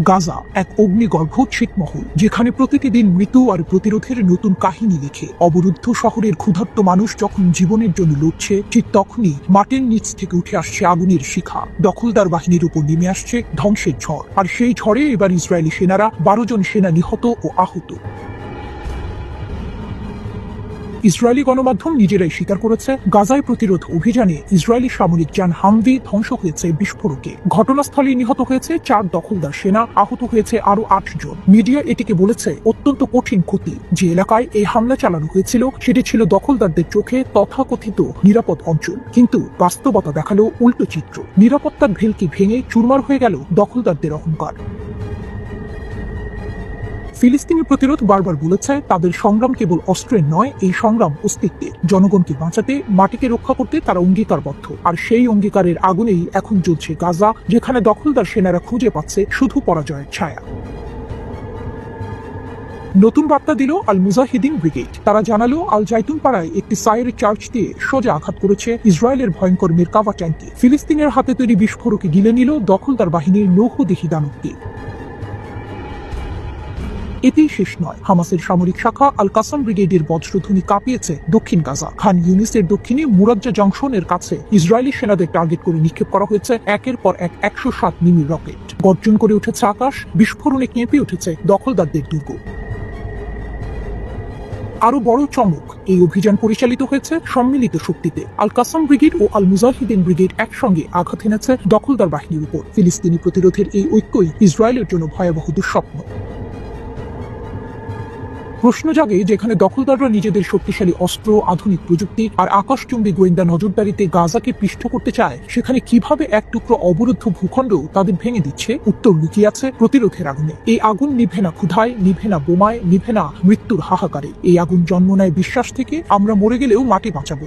গাজা এক অগ্নিগর্ভ ছিটমহল, যেখানে প্রতিটি দিন মৃত্যু আর প্রতিরোধের নতুন কাহিনী লিখে। অবরুদ্ধ শহরের ক্ষুধার্ত মানুষ যখন জীবনের জন্য লড়ছে, ঠিক তখনই মাটির নিচ থেকে উঠে আসছে আগুনের শিখা। দখলদার বাহিনীর উপর নেমে আসছে ধ্বংসের ঝড়। আর সেই ঝড়ে এবার ইসরায়েলি সেনারা বারো জন সেনা নিহত ও আহত। ইসরায়েলি গণমাধ্যম নিজেরাই স্বীকার করেছে, গাজায় প্রতিরোধ অভিযানে ইসরায়েলি সামরিক যান হামভি ধ্বংস হয়েছে বিস্ফোরকে। ঘটনাস্থলে নিহত হয়েছে চার দখলদার সেনা, আহত হয়েছে আরও আট জন। মিডিয়া এটিকে বলেছে, অত্যন্ত কঠিন ক্ষতি। যে এলাকায় এই হামলা চালানো হয়েছিল, সেটি ছিল দখলদারদের চোখে তথাকথিত নিরাপদ অঞ্চল। কিন্তু বাস্তবতা দেখাল উল্টো চিত্র। নিরাপত্তার ভেলকি ভেঙে চুরমার হয়ে গেল দখলদারদের অহংকার। ফিলিস্তিনি প্রতিরোধ বারবার বলেছে, তাদের সংগ্রাম কেবল অস্ত্রের নয়, এই সংগ্রাম অস্তিত্বের। জনগণকে বাঁচাতে, মাটিকে রক্ষা করতে তারা অঙ্গীকারবদ্ধ। আর সেই অঙ্গীকারের আগুনেই এখন জ্বলছে গাজা, যেখানে দখলদার সেনারা খুঁজে পাচ্ছে শুধু পরাজয়ের ছায়া। নতুন বার্তা দিল আল মুজাহিদিন ব্রিগেড। তারা জানালো আল জাইতুন পাড়ায় একটি সাইর চার্চ দিয়ে সোজা আঘাত করেছে ইসরায়েলের ভয়ঙ্কর মিরকাভা ট্যাঙ্কি ফিলিস্তিনের হাতে তৈরি বিস্ফোরকে গিলে নিল দখলদার বাহিনীর নৌহদেহী দানবকে। এতেই শেষ নয়। হামাসের সামরিক শাখা আল কাসাম ব্রিগেডের বজ্রধ্বনি কাঁপিয়েছে দক্ষিণ গাজা। খান ইউনিসের দক্ষিণে মুরাজ্জা জংশনের কাছে ইসরায়েলি সেনাদের টার্গেট করে নিক্ষেপ করা হয়েছে একের পর এক একশো সাত মিমি রকেট। গর্জন করে উঠেছে আকাশ, বিস্ফোরণে কেঁপে উঠেছে দখলদারদের দুর্গ। আরও বড় চমক, এই অভিযান পরিচালিত হয়েছে সম্মিলিত শক্তিতে। আল কাসাম ব্রিগেড ও আল মুজাহিদিন ব্রিগেড একসঙ্গে আঘাত এনেছে দখলদার বাহিনীর উপর। ফিলিস্তিনি প্রতিরোধের এই ঐক্যই ইসরায়েলের জন্য ভয়াবহ দুঃস্বপ্ন। প্রশ্ন জাগে যেখানে দখলদাররা নিজেদের শক্তিশালী অস্ত্র, আধুনিক প্রযুক্তি আর আকাশচুম্বী গোয়েন্দা নজরদারিতে গাজাকে পিষ্ট করতে চায়, সেখানে কীভাবে এক টুকরো অবরুদ্ধ ভূখণ্ড তাদের ভেঙে দিচ্ছে? উত্তর লুকিয়ে আছে প্রতিরোধের আগুনে। এই আগুন নিভে না ক্ষুধায় নিভে না বোমায় নিভে না মৃত্যুর হাহাকারে। এই আগুন জন্ম নেয় বিশ্বাস থেকে, আমরা মরে গেলেও মাটি বাঁচাবো।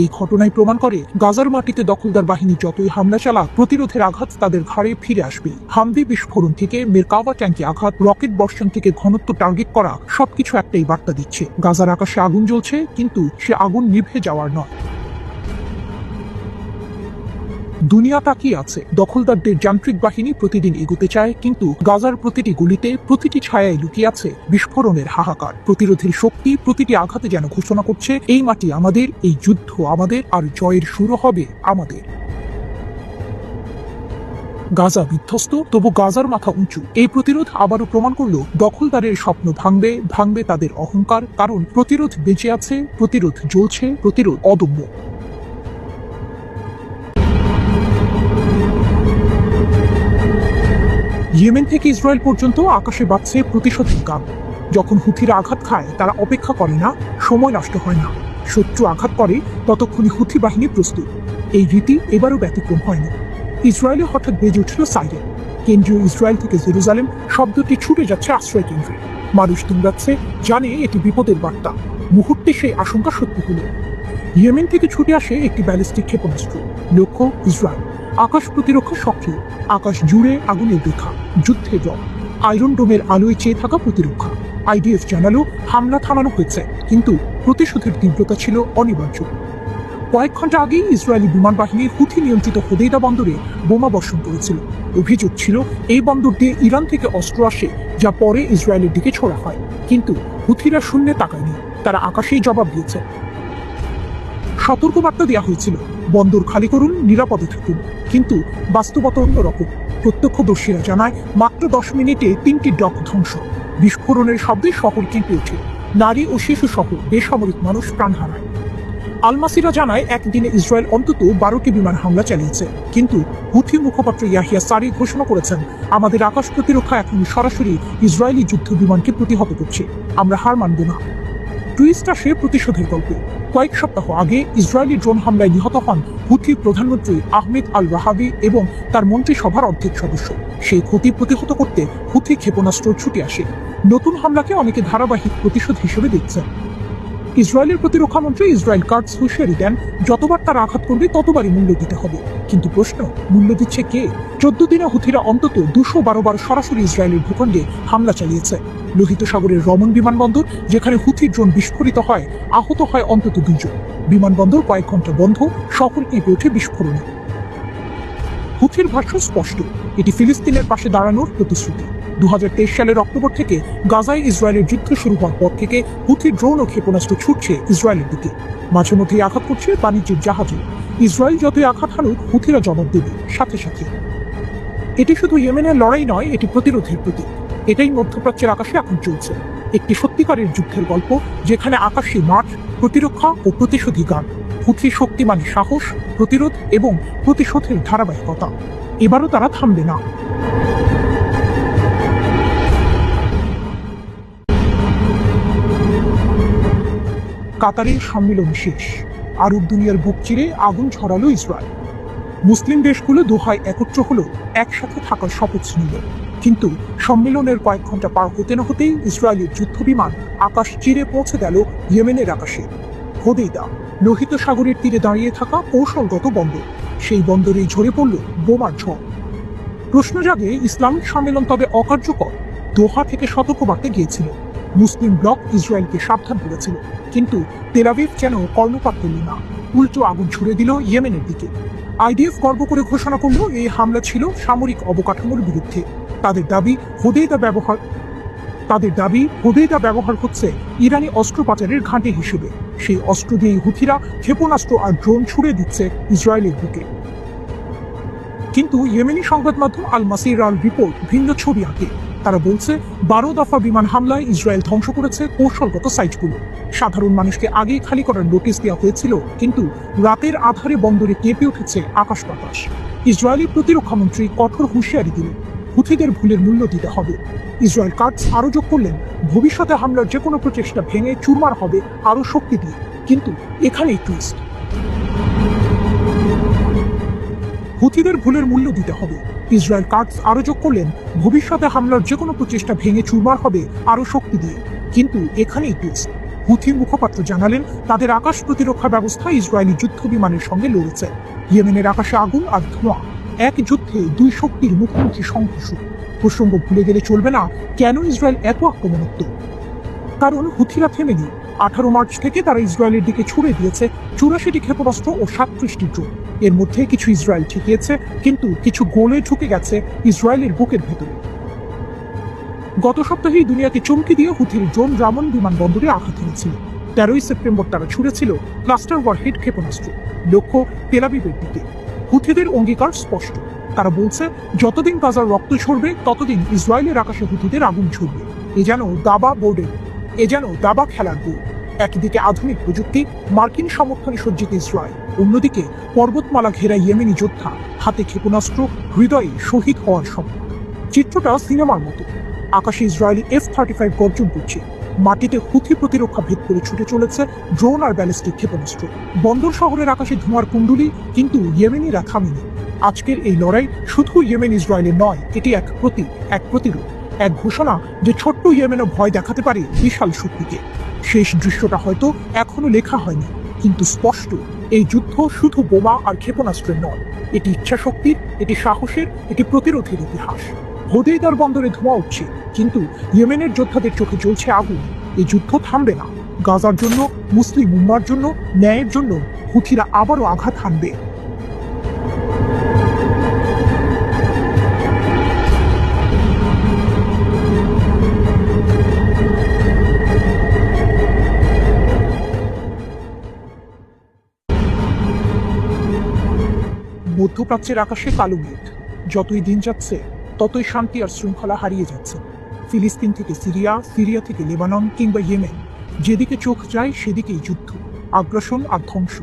এই ঘটনায় প্রমাণ করে গাজার মাটিতে দখলদার বাহিনী যতই হামলা চালাক, প্রতিরোধের আঘাত তাদের ঘাড়ে ফিরে আসবে। হামদি বিস্ফোরণ থেকে মেরকাওয়া ট্যাঙ্কে আঘাত, রকেট বর্ষণ থেকে ঘনত্ব টার্গেট করা সবকিছু একটাই বার্তা দিচ্ছে। গাজার আকাশে আগুন জ্বলছে, কিন্তু সে আগুন নিভে যাওয়ার নয়। দুনিয়া তাকিয়ে আছে? দখলদারদের যান্ত্রিক বাহিনী প্রতিদিন এগুতে চায়, কিন্তু গাজার প্রতিটি গুলিতে, প্রতিটি ছায়ায় লুকিয়ে আছে বিস্ফোরণের হাহাকার। প্রতিরোধের শক্তি প্রতিটি আঘাতে যেন ঘোষণা করছে, এই মাটি আমাদের, এই যুদ্ধ আমাদের, আর জয়ের শুরু হবে আমাদের। গাজা বিধ্বস্ত, তবু গাজার মাথা উঁচু। এই প্রতিরোধ আবারও প্রমাণ করল, দখলদারের স্বপ্ন ভাঙবে ভাঙবে তাদের অহংকার, কারণ প্রতিরোধ বেঁচে আছে, প্রতিরোধ জ্বলছে, প্রতিরোধ অদম্য। ইয়েমেন থেকে ইসরায়েল পর্যন্ত আকাশে বাড়ছে প্রতিশোধের গান যখন হুথিরা আঘাত খায়, তারা অপেক্ষা করে না, সময় নষ্ট হয় না। শত্রু আঘাত করে ততক্ষণই হুথি বাহিনী প্রস্তুত। এই রীতি এবারও ব্যতিক্রম হয়নি। ইসরায়েলে হঠাৎ বেজে উঠল সাইরেন। কেন্দ্রীয় ইসরায়েল থেকে জেরুজালেম শব্দটি ছুটে যাচ্ছে আশ্রয় কেন্দ্রে। মানুষ দুমড়াচ্ছে, জানে এটি বিপদের বার্তা। মুহূর্তে সেই আশঙ্কা সত্যি হলো। ইয়েমেন থেকে ছুটে আসে একটি ব্যালিস্টিক ক্ষেপণাস্ত্র। লক্ষ্য, ইসরায়েল। আকাশ প্রতিরক্ষা সক্রিয়। আকাশ জুড়ে আগুনের রেখা। যুদ্ধের রং আয়রন ডোমের আলোয় চেয়ে থাকা প্রতিরক্ষা। আইডিএফ জানালো, হামলা থামানো হয়েছে, কিন্তু প্রতিশোধের তীব্রতা ছিল অনিবার্য। কয়েক ঘণ্টা আগেই ইসরায়েলি বিমান বাহিনীর হুথি নিয়ন্ত্রিত হোদেইদা বন্দরে বোমা বর্ষণ করেছিল। অভিযোগ ছিল, এই বন্দর দিয়ে ইরান থেকে অস্ত্র আসে, যা পরে ইসরায়েলের দিকে ছোড়া হয়। কিন্তু হুথিরা শূন্যে তাকায়নি, তারা আকাশেই জবাব দিয়েছে। সতর্কবার্তা দেওয়া হয়েছিল, বন্দর খালি করুন, নিরাপদে থাকুন। কিন্তু বাস্তবতা অন্যরকম প্রত্যক্ষদর্শীরা জানায়, মাত্র দশ মিনিটে তিনটি ডক ধ্বংস। বিস্ফোরণের শব্দে শহর কেঁপে ওঠে। নারী ও শিশু সহ বেসামরিক মানুষ প্রাণ হারায়। আলমাসিরা জানায়, একদিনে ইসরায়েল অন্তত বারোটি বিমান হামলা চালিয়েছে। কিন্তু হুথি মুখপাত্র ইয়াহিয়া সারি ঘোষণা করেছেন, আমাদের আকাশ প্রতিরক্ষা এখন সরাসরি ইসরায়েলি যুদ্ধ বিমানকে প্রতিহত করছে। আমরা হার মানব না। টুইস্ট আসে প্রতিশোধের গল্পে। কয়েক সপ্তাহ আগে ইসরায়েলি ড্রোন হামলায় নিহত হন হুথি প্রধানমন্ত্রী আহমেদ আল রাহাবি এবং তার মন্ত্রিসভার অর্ধেক সদস্য। সেই ক্ষতি প্রতিহত করতে হুথি ক্ষেপণাস্ত্র ছুটে আসে। নতুন হামলাকে অনেকে ধারাবাহিক প্রতিশোধ হিসেবে দেখছেন। ইসরায়েলের প্রতিরক্ষা মন্ত্রী ইসরায়েল কার্ডস হুঁশিয়ারি দেন, যতবার তার আঘাত করবে, ততবারই মূল্য দিতে হবে। কিন্তু প্রশ্ন, মূল্য দিচ্ছে কে? চোদ্দ দিনে হুথিরা অন্তত দুশো বারো বার সরাসরি ইসরায়েলের ভূখণ্ডে হামলা চালিয়েছে। লোহিত সাগরের রমন বিমানবন্দর, যেখানে হুথি ড্রোন বিস্ফোরিত হয়, আহত হয় অন্তত দুজন বিমানবন্দর কয়েক ঘণ্টা বন্ধ, শহর কেঁপে ওঠে বিস্ফোরণে। হুথির ভাষ্য স্পষ্ট, এটি ফিলিস্তিনের পাশে দাঁড়ানোর প্রতিশ্রুতি। দু হাজার তেইশ সালের অক্টোবর থেকে গাজায় ইসরায়েলের যুদ্ধ শুরু হওয়ার পর থেকে হুথি ড্রোন ও ক্ষেপণাস্ত্র ছুটছে ইসরায়েলের দিকে। মাঝে মধ্যেই আঘাত করছে বাণিজ্যিক জাহাজে। ইসরায়েল যতই আঘাত হানুক, হুথিরা জবাব দেবে সাথে সাথে। এটি শুধু ইয়েমেনের লড়াই নয়, এটি প্রতিরোধের প্রতীক। এটাই মধ্যপ্রাচ্যের আকাশে এখন চলছে। একটি সত্যিকারের যুদ্ধের গল্প, যেখানে আকাশী মাঠ, প্রতিরক্ষা ও প্রতিশোধী গান। হুথি শক্তিমান সাহস, প্রতিরোধ এবং প্রতিশোধের ধারাবাহিকতা। এবারও তারা থামবে না। কাতারের সম্মেলন শেষ। আরব দুনিয়ার বুক চিরে আগুন ছড়ালো ইসরায়েল। মুসলিম দেশগুলো দোহায় একত্র হলো, একসাথে থাকার শপথ নিল। কিন্তু সম্মেলনের কয়েক ঘণ্টা পার হতে না হতেই ইসরায়েলের যুদ্ধ বিমান আকাশ চিরে পৌঁছে গেল ইয়েমেনের আকাশে। হোদেইদা, লোহিত সাগরের তীরে দাঁড়িয়ে থাকা কৌশলগত বন্দর। সেই বন্দরেই ঝরে পড়ল বোমার ঝড়। প্রশ্ন জাগে, ইসলামিক সম্মেলন তবে অকার্যকর। দোহা থেকে সতর্কবার্তা গিয়েছিল। মুসলিম ব্লক ইসরায়েলকে সাবধান করেছিল। কিন্তু তেলাবিব যেন কর্ণপাত করল না। উল্টো আগুন ছুড়ে দিল ইয়েমেনের দিকে। আইডিএফ গর্ব করে ঘোষণা করল, এই হামলা ছিল সামরিক অবকাঠামোর বিরুদ্ধে। তাদের দাবি, হোদেইদা ব্যবহার তাদের দাবি, হোদেইদা ব্যবহার হচ্ছে ইরানি অস্ত্র পাচারের ঘাঁটি হিসেবে। সেই অস্ত্র দিয়ে হুথিরা ক্ষেপণাস্ত্র আর ড্রোন ছুড়ে দিচ্ছে ইসরায়েলের বুকে। কিন্তু ইয়েমেনি সংবাদ মাধ্যম আল মাসির রিপোর্ট ভিন্ন ছবি আঁকে। তারা বলছে, বারো দফা বিমান হামলায় ইসরায়েল ধ্বংস করেছে কৌশলগত সাইটগুলো। সাধারণ মানুষকে আগেই খালি করার নোটিশ দেওয়া হয়েছিল, কিন্তু রাতের আধারে বন্দরে কেঁপে উঠেছে আকাশ বাতাস। ইসরায়েলি প্রতিরক্ষা মন্ত্রী কঠোর হুঁশিয়ারি দিলেন, হুথিদের ভুলের মূল্য দিতে হবে। ইসরায়েল কার্ডস আরও যোগ করলেন, ভবিষ্যতে হামলার যে কোনো প্রচেষ্টা ভেঙে চুরমার হবে আরও শক্তি দিয়ে। কিন্তু এখানেই টুইস্ট হুথিদের ভুলের মূল্য দিতে হবে। ইসরায়েল কার্ডস আরও যোগ করলেন, ভবিষ্যতে হামলার যে কোনো প্রচেষ্টা ভেঙে চুরমার হবে আরও শক্তি দিয়ে। কিন্তু এখানেই টুইস্ট হুথি মুখপাত্র জানালেন, তাদের আকাশ প্রতিরক্ষা ব্যবস্থা ইসরায়েলি যুদ্ধ বিমানের সঙ্গে লড়েছে। ইয়েমেনের আকাশে আগুন আর ধোঁয়া, এক যুদ্ধে দুই শক্তির মুখোমুখি সংঘর্ষ। প্রসঙ্গ ভুলে গেলে চলবে না, কেন ইসরায়েল এত আক্রমণাত্মক? কারণ হুথিরা থেমেনি। আঠারো মার্চ থেকে তারা ইসরায়েলের দিকে ছুড়ে দিয়েছে চুরাশিটি ক্ষেপণাস্ত্র ও সাতত্রিশটি ড্রোন। এর মধ্যে কিছু ইসরায়েল ঠেকিয়েছে, কিন্তু কিছু গোলে ঢুকে গেছে ইসরায়েলের বুকের ভেতরে। গত সপ্তাহেই দুনিয়াকে চমকে দিয়ে হুথির ড্রোন রামন বিমানবন্দরে আঘাত এনেছিল তেরোই সেপ্টেম্বর তারা ছুড়েছিল ক্লাস্টার ওয়ারহেড ক্ষেপণাস্ত্র। লক্ষ্য তেলাবিবের দিকে। হুথিদের অঙ্গীকার স্পষ্ট। তারা বলছে, যতদিন গাজার রক্ত ঝরবে, ততদিন ইসরায়েলের আকাশে হুথিদের আগুন ঝরবে। এ যেন দাবা বোর্ডের এ যেন দাবা খেলার বোর্ড। একদিকে আধুনিক প্রযুক্তি, মার্কিন সমর্থনে সজ্জিত ইসরায়েল। অন্যদিকে পর্বতমালা ঘেরা ইয়েমেনি যোদ্ধা হাতে ক্ষেপণাস্ত্র, হৃদয়ে শহীদ হওয়ার স্বপ্ন। চিত্রটা সিনেমার মতো। আকাশে ইসরায়েলি এফ থার্টি ফাইভ গর্জন করছে। মাটিতে হুথি প্রতিরক্ষা ভেদ করে ছুটে চলেছে ড্রোন আর ব্যালিস্টিক ক্ষেপণাস্ত্র। বন্দর শহরের আকাশে ধোঁয়ার কুণ্ডুলি, কিন্তু ইয়েমেনিরা থামেনি। আজকের এই লড়াই শুধু ইয়েমেন ইসরায়েলের নয়, এটি এক প্রতি, এক প্রতিরোধ এক ঘোষণা যে ছোট্ট ইয়েমেনও ভয় দেখাতে পারে বিশাল শক্তিকে। শেষ দৃশ্যটা হয়তো এখনও লেখা হয়নি, কিন্তু স্পষ্ট। এই যুদ্ধ শুধু বোমা আর ক্ষেপণাস্ত্রের নয়, এটি ইচ্ছাশক্তির, এটি সাহসের, এটি প্রতিরোধের ইতিহাস। হোদেইদার বন্দরে ধোঁয়া উঠছে, কিন্তু ইয়েমেনের যোদ্ধাদের চোখে চলছে আগুন। এই যুদ্ধ থামবে না। গাজার জন্য, মুসলিম উম্মার জন্য, ন্যায়ের জন্য হুথিরা আবারও আঘাত হানবে। মধ্যপ্রাচ্যের আকাশে কালো মেঘ। যতই দিন যাচ্ছে, ততই শান্তি আর শৃঙ্খলা হারিয়ে যাচ্ছে। ফিলিস্তিন থেকে সিরিয়া সিরিয়া থেকে লেবানন কিংবা ইয়েমেন, যেদিকে চোখ যায় সেদিকেই যুদ্ধ, আগ্রাসন আর ধ্বংস।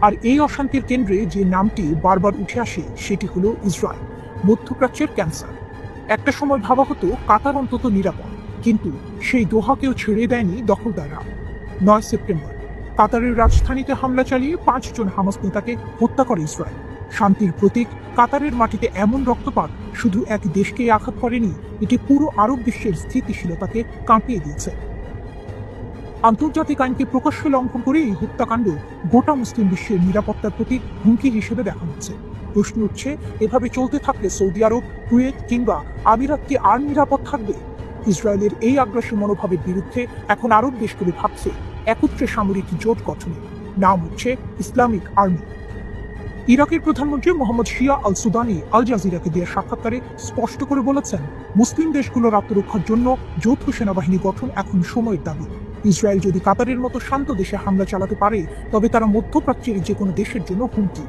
আর এই অশান্তির কেন্দ্রে যে নামটি বারবার উঠে আসে, সেটি হলো ইসরায়েল, মধ্যপ্রাচ্যের ক্যান্সার। একটা সময় ভাবা হতো, কাতার অন্তত নিরাপদ, কিন্তু সেই দোহাকেও ছেড়ে দেয়নি দখলদাররা। নয় সেপ্টেম্বর, কাতারের রাজধানীতে হামলা চালিয়ে পাঁচজন হামাস নেতাকে হত্যা করে ইসরায়েল। শান্তির প্রতীক, কাতারের মাটিতে এমন রক্তপাত শুধু এক দেশকে আঘাত করেনি, এটি পুরো আরব বিশ্বের স্থিতিশীলতাকে কাঁপিয়ে দিয়েছে। আন্তর্জাতিক আইনকে প্রকাশ্য লঙ্ঘন করে এই হত্যাকাণ্ড গোটা মুসলিম বিশ্বের নিরাপত্তার প্রতি হুমকি হিসেবে দেখা হচ্ছে। প্রশ্ন উঠছে, এভাবে চলতে থাকলে সৌদি আরব, কুয়েত কিংবা আমিরাত কি আর নিরাপদ থাকবে? ইসরায়েলের এই আগ্রাসী মনোভাবের বিরুদ্ধে এখন আরব দেশগুলো ভাবছে একত্রে সামরিক জোট গঠনে। নাম হচ্ছে ইসলামিক আর্মি। ইরাকের প্রধানমন্ত্রী মোহাম্মদ শিয়া আল সুদানি আল জাজিরাকে দিয়ে সাক্ষাৎকারে স্পষ্ট করে বলেছেন, মুসলিম দেশগুলোর আত্মরক্ষার জন্য যৌথ সেনাবাহিনী গঠন এখন সময়ের দাবি। ইসরায়েল যদি কাতারের মতো শান্ত দেশে হামলা চালাতে পারে, তবে তারা মধ্যপ্রাচ্যের যে কোনো দেশের জন্য হুমকি।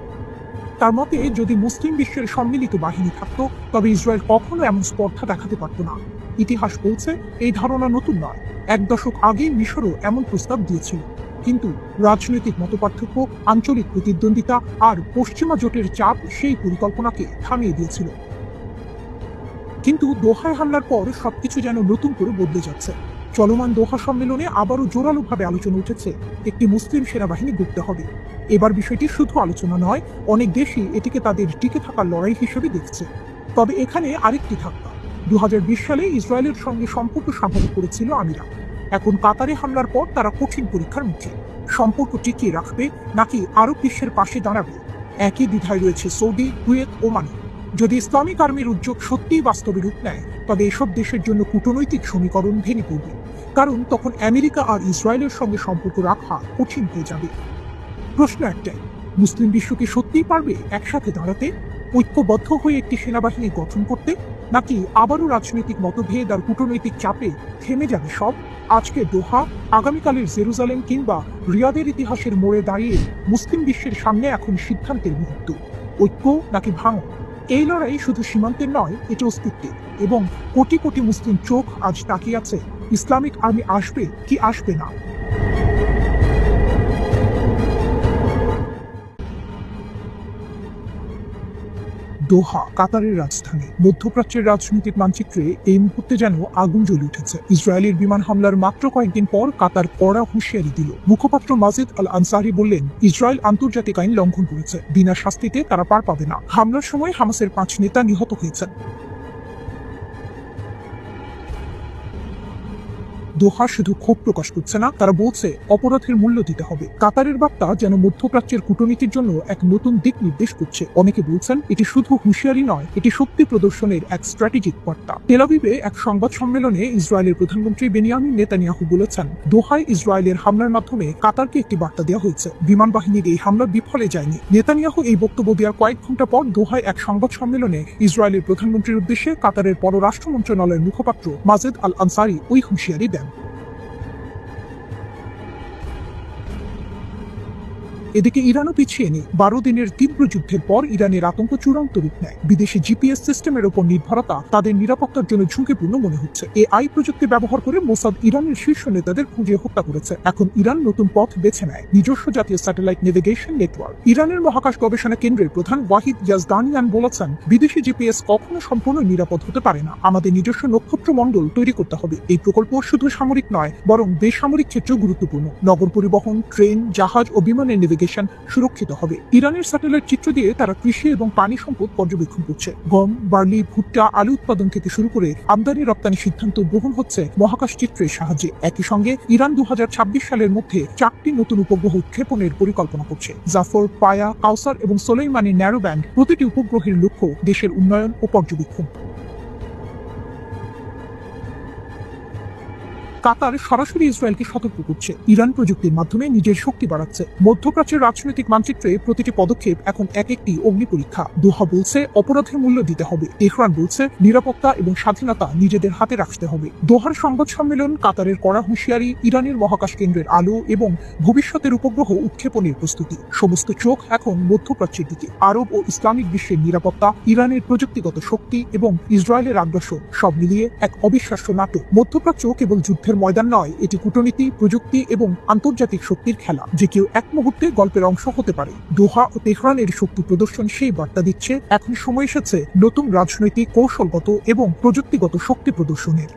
তার মতে, যদি মুসলিম বিশ্বের সম্মিলিত বাহিনী থাকত, তবে ইসরায়েল কখনো এমন স্পর্ধা দেখাতে পারত না। ইতিহাস বলছে, এই ধারণা নতুন নয়। এক দশক আগে মিশরও এমন প্রস্তাব দিয়েছিল। কিন্তু রাজনৈতিক মতপার্থক্য, আঞ্চলিক প্রতিদ্বন্দ্বিতা আর পশ্চিমা জোটের চাপ সেই পরিকল্পনাকে থামিয়ে দিয়েছিল। কিন্তু দোহায় হামলার পর সবকিছু যেন নতুন করে বদলে যাচ্ছে। চলমান দোহা সম্মেলনে আবারও জোরালোভাবে আলোচনা উঠেছে, একটি মুসলিম সেনাবাহিনী গড়তে হবে। এবার বিষয়টি শুধু আলোচনা নয়, অনেক দেশই এটিকে তাদের টিকে থাকার লড়াই হিসেবে দেখছে। তবে এখানে আরেকটি ধাক্কা। দু সালে ইসরায়েলের সঙ্গে সম্পর্ক স্বাভাবিক করেছিল আমিরা। এখন কাতারে হামলার পর তারা কঠিন পরীক্ষার মুখে। সম্পর্ক টিকিয়ে রাখবে নাকি আরব বিশ্বের পাশে দাঁড়াবে? একই দ্বিধায় রয়েছে সৌদি, কুয়েত ওমান যদি ইসলামিক আর্মির উদ্যোগ সত্যিই বাস্তবে রূপ নেয়, তবে এসব দেশের জন্য কূটনৈতিক সমীকরণ ভেঙে পড়বে। কারণ তখন আমেরিকা আর ইসরায়েলের সঙ্গে সম্পর্ক রাখা কঠিন হয়ে যাবে। প্রশ্ন একটাই, মুসলিম বিশ্ব কি সত্যিই পারবে একসাথে দাঁড়াতে? ঐক্যবদ্ধ হয়ে একটি সেনাবাহিনী গঠন করতে, নাকি আবারও রাজনৈতিক মতভেদ আর কূটনৈতিক চাপে থেমে যাবে সব? আজকে দোহা, আগামীকালের জেরুজালেম কিংবা রিয়াদের ইতিহাসের মোড়ে দাঁড়িয়ে মুসলিম বিশ্বের সামনে এখন সিদ্ধান্তের মুহূর্ত। ঐক্য নাকি ভাঙন? এই লড়াই শুধু সীমান্তের নয়, এটি অস্তিত্বের। এবং কোটি কোটি মুসলিম চোখ আজ তাকিয়ে আছে, ইসলামিক আর্মি আসবে কি আসবে না? দোহা, কাতারের রাজধানী। মধ্যপ্রাচ্যের রাজনৈতিক মানচিত্রে এই মুহূর্তে যেন আগুন জ্বলে উঠেছে। ইসরায়েলের বিমান হামলার মাত্র কয়েকদিন পর কাতার কড়া হুঁশিয়ারি দিল। মুখপাত্র মাজিদ আল আনসারি বললেন, ইসরায়েল আন্তর্জাতিক আইন লঙ্ঘন করেছে। বিনা শাস্তিতে তারা পার পাবে না। হামলার সময় হামাসের পাঁচ নেতা নিহত হয়েছেন। দোহা শুধু ক্ষোভ প্রকাশ করছে না, তারা বলছে অপরাধের মূল্য দিতে হবে। কাতারের বার্তা যেন মধ্যপ্রাচ্যের কূটনীতির জন্য এক নতুন দিক নির্দেশ করছে। অনেকে বলছেন এটি শুধু হুঁশিয়ারি নয়, এটি শক্তি প্রদর্শনের এক স্ট্র্যাটেজিক বার্তা। তেলাবিবে এক সংবাদ সম্মেলনে ইসরায়েলের প্রধানমন্ত্রী বেনিয়ামিন নেতানিয়াহু বলেছেন, দোহায় ইসরায়েলের হামলার মাধ্যমে কাতারকে একটি বার্তা দেওয়া হয়েছে। বিমান বাহিনীর এই হামলা বিফলে যায়নি। নেতানিয়াহু এই বক্তব্য দেওয়ার কয়েক ঘণ্টা পর দোহায় এক সংবাদ সম্মেলনে ইসরায়েলের প্রধানমন্ত্রীর উদ্দেশ্যে কাতারের পররাষ্ট্র মন্ত্রণালয়ের মুখপাত্র মাজেদ আল আনসারি ওই হুঁশিয়ারি দেন। এদিকে ইরানও পিছিয়ে নেই। বারো দিনের তীব্র যুদ্ধের পর ইরানের আতঙ্ক চূড়ান্ত রূপ নেয়। বিদেশি জিপিএস সিস্টেমের উপর নির্ভরতা তাদের নিরাপত্তার জন্য ঝুঁকিপূর্ণ মনে হচ্ছে। এ আই প্রযুক্তি ব্যবহার করে মোসাদ ইরানের শীর্ষ নেতাদের খুঁজে হত্যা করেছে। এখন ইরান নতুন পথ বেছে নেয়। নিজস্ব জাতীয় স্যাটেলাইট নেভিগেশন নেটওয়ার্ক। ইরানের মহাকাশ গবেষণা কেন্দ্রের প্রধান ওয়াহিদ ইয়াজদানিয়ান বলেছেন, বিদেশি জিপিএস কখনো সম্পূর্ণ নিরাপদ হতে পারে না। আমাদের নিজস্ব নক্ষত্র মণ্ডল তৈরি করতে হবে। এই প্রকল্প শুধু সামরিক নয়, বরং বেসামরিক ক্ষেত্রেও গুরুত্বপূর্ণ। নগর পরিবহন, ট্রেন, জাহাজ ও বিমানের নেভিগেশন সুরক্ষিত হবে। ইরানের স্যাটেলাইট চিত্র দিয়ে তারা কৃষি এবং পানি সম্পদ পর্যবেক্ষণ করছে। গম, বার্লি, ভুট্টা, আলু উৎপাদন থেকে শুরু করে আমদানি রপ্তানি সিদ্ধান্ত গ্রহণ হচ্ছে মহাকাশ চিত্রের সাহায্যে। একই সঙ্গে ইরান দু হাজার ছাব্বিশ সালের মধ্যে চারটি নতুন উপগ্রহ উৎক্ষেপণের পরিকল্পনা করছে। জাফর, পায়া, কাউসার এবং সোলেইমানি ন্যারো ব্যান্ড প্রতিটি উপগ্রহের লক্ষ্য দেশের উন্নয়ন ও পর্যবেক্ষণ। কাতার সরাসরি ইসরায়েলকে সতর্ক করছে। ইরান প্রযুক্তির মাধ্যমে নিজের শক্তি বাড়াচ্ছে। মধ্যপ্রাচ্যের রাজনৈতিক মানচিত্রে প্রতিটি পদক্ষেপ এখন এক একটি অগ্নি পরীক্ষা। দোহা বলছে অপরাধের মূল্য দিতে হবে। তেহরান বলছে নিরাপত্তা এবং স্বাধীনতা নিজেদের হাতে রাখতে হবে। দোহার সংবাদ সম্মেলন কাতারের কড়া হুঁশিয়ারি, ইরানের মহাকাশ কেন্দ্রের আলো এবং ভবিষ্যতের উপগ্রহ উৎক্ষেপণের প্রস্তুতি। সমস্ত চোখ এখন মধ্যপ্রাচ্যের দিকে। আরব ও ইসলামিক বিশ্বের নিরাপত্তা, ইরানের প্রযুক্তিগত শক্তি এবং ইসরায়েলের আগ্রাসন সব মিলিয়ে এক অবিশ্বাস্য নাটক। মধ্যপ্রাচ্য কেবল যুদ্ধের ময়দান নয়, এটি কূটনীতি, প্রযুক্তি এবং আন্তর্জাতিক শক্তির খেলা, যে কেউ এক মুহূর্তে গল্পের অংশ হতে পারে। দোহা ও তেহরানের শক্তি প্রদর্শন সেই বার্তা দিচ্ছে, এখন সময় এসেছে নতুন রাজনৈতিক কৌশলগত এবং প্রযুক্তিগত শক্তি প্রদর্শনের।